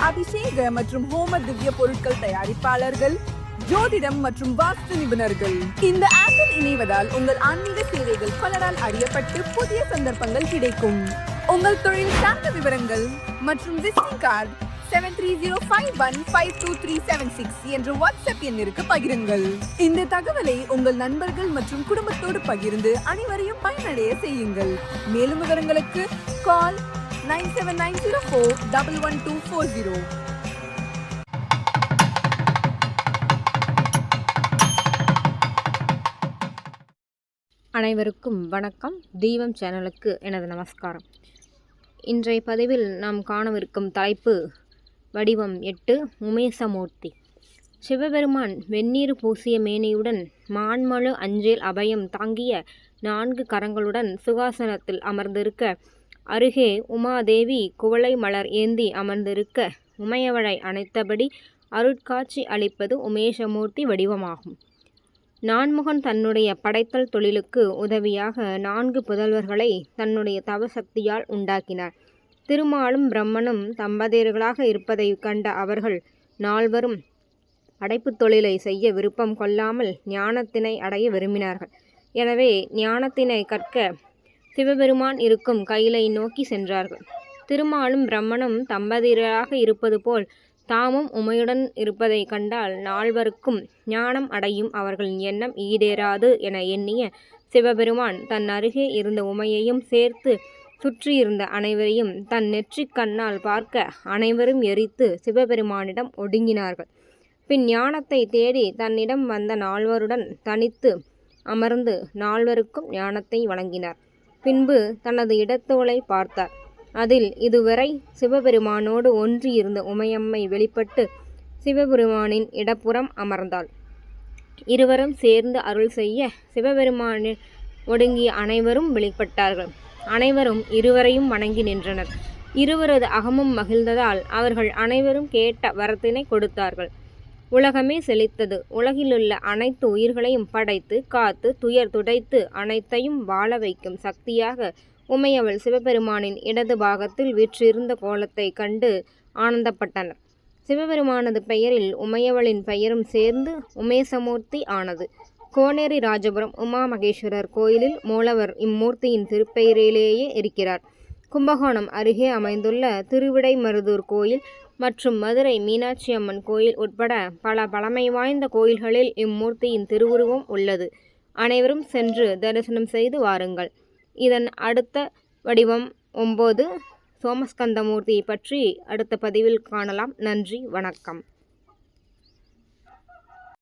அபிஷேக மற்றும் ஹோம திவ்ய பொருட்கள் தயாரிப்பாளர்கள் ஜோதிடம் மற்றும் வாஸ்து நிபுணர்கள். இந்த ஆப்பில் இணைவதால் உங்கள் ஆன்மீக சேவைகள் பலரால் அறியப்பட்டு புதிய சந்தர்ப்பங்கள் கிடைக்கும். உங்கள் தொழில் சார்ந்த விவரங்கள் மற்றும் visiting card seven three zero five one five two three seven six என்ற வாட்ஸ்அப் எண்ணிற்கு பகிருங்கள். இந்த தகவலை உங்கள் நண்பர்கள் மற்றும் குடும்பத்தோடு பகிர்ந்து அனைவரையும் பயனடைய செய்யுங்கள். மேலும் விவரங்களுக்கு call nine seven nine zero four double one two four zero. அனைவருக்கும் வணக்கம். தீபம் சேனலுக்கு எனது நமஸ்காரம். இன்றைய பதிவில் நாம் காணவிருக்கும் தலைப்பு வடிவம் எட்டு உமேசமூர்த்தி. சிவபெருமான் வெந்நீர் பூசிய மேனியுடன் மான்மழு அஞ்சேல் அபயம் தாங்கிய நான்கு கரங்களுடன் சுகாசனத்தில் அமர்ந்திருக்க அருகே உமாதேவி குவளை மலர் ஏந்தி அமர்ந்திருக்க உமையவளை அணைத்தபடி அருட்காட்சி அளிப்பது உமேஷமூர்த்தி வடிவமாகும். நான்முகன் தன்னுடைய படைத்தல் தொழிலுக்கு உதவியாக நான்கு புதல்வர்களை தன்னுடைய தவசக்தியால் உண்டாக்கினார். திருமாலும் பிரம்மனும் தம்பதியர்களாக இருப்பதை கண்ட அவர்கள் நால்வரும் அடைப்பு தொழிலை செய்ய விருப்பம் கொள்ளாமல் ஞானத்தினை அடைய விரும்பினார்கள். எனவே ஞானத்தினை கற்க சிவபெருமான் இருக்கும் கையிலை நோக்கி சென்றார்கள். திருமாலும் பிரம்மனும் தம்பதியராக இருப்பது போல் தாமும் உமையுடன் இருப்பதை கண்டால் நால்வருக்கும் ஞானம் அடையும் அவர்களின் எண்ணம் ஈடேறாது என எண்ணிய சிவபெருமான் தன் அருகே இருந்த உமையையும் சேர்த்து சுற்றியிருந்த அனைவரையும் தன் நெற்றிக் கண்ணால் பார்க்க அனைவரும் எரித்து சிவபெருமானிடம் ஒடுங்கினார்கள். பின் ஞானத்தை தேடி தன்னிடம் வந்த நால்வருடன் தனித்து அமர்ந்து நால்வருக்கும் ஞானத்தை வழங்கினார். பின்பு தனது இடத்தோலை பார்த்தார். அதில் இதுவரை சிவபெருமானோடு ஒன்றியிருந்த உமையம்மை வெளிப்பட்டு சிவபெருமானின் இடப்புறம் அமர்ந்தாள். இருவரும் சேர்ந்து அருள் செய்ய சிவபெருமானின் ஒடுங்கிய அனைவரும் வெளிப்பட்டார்கள். அனைவரும் இருவரையும் வணங்கி நின்றனர். இருவரது அகமும் மகிழ்ந்ததால் அவர்கள் அனைவரும் கேட்ட வரத்தினை கொடுத்தார்கள். உலகமே செழித்தது. உலகிலுள்ள அனைத்து உயிர்களையும் படைத்து காத்து துயர் துடைத்து அனைத்தையும் வாழ வைக்கும் சக்தியாக உமையவள் சிவபெருமானின் இடது பாகத்தில் வீற்றிருந்த கோலத்தை கண்டு ஆனந்தப்பட்டனர். சிவபெருமானது பெயரில் உமையவளின் பெயரும் சேர்ந்து உமேசமூர்த்தி ஆனது. கோனேரி ராஜபுரம் உமா மகேஸ்வரர் கோயிலில் மூலவர் இம்மூர்த்தியின் திருப்பெயரிலேயே இருக்கிறார். கும்பகோணம் அருகே அமைந்துள்ள திருவிடைமருதூர் கோயில் மற்றும் மதுரை மீனாட்சி அம்மன் கோயில் உட்பட பல பழமை வாய்ந்த கோயில்களில் இம்மூர்த்தியின் திருவுருவம் உள்ளது. அனைவரும் சென்று தரிசனம் செய்து வாருங்கள். இதன் அடுத்த வடிவம் ஒம்பது சோமஸ்கந்தமூர்த்தியை பற்றி அடுத்த பதிவில் காணலாம். நன்றி வணக்கம்.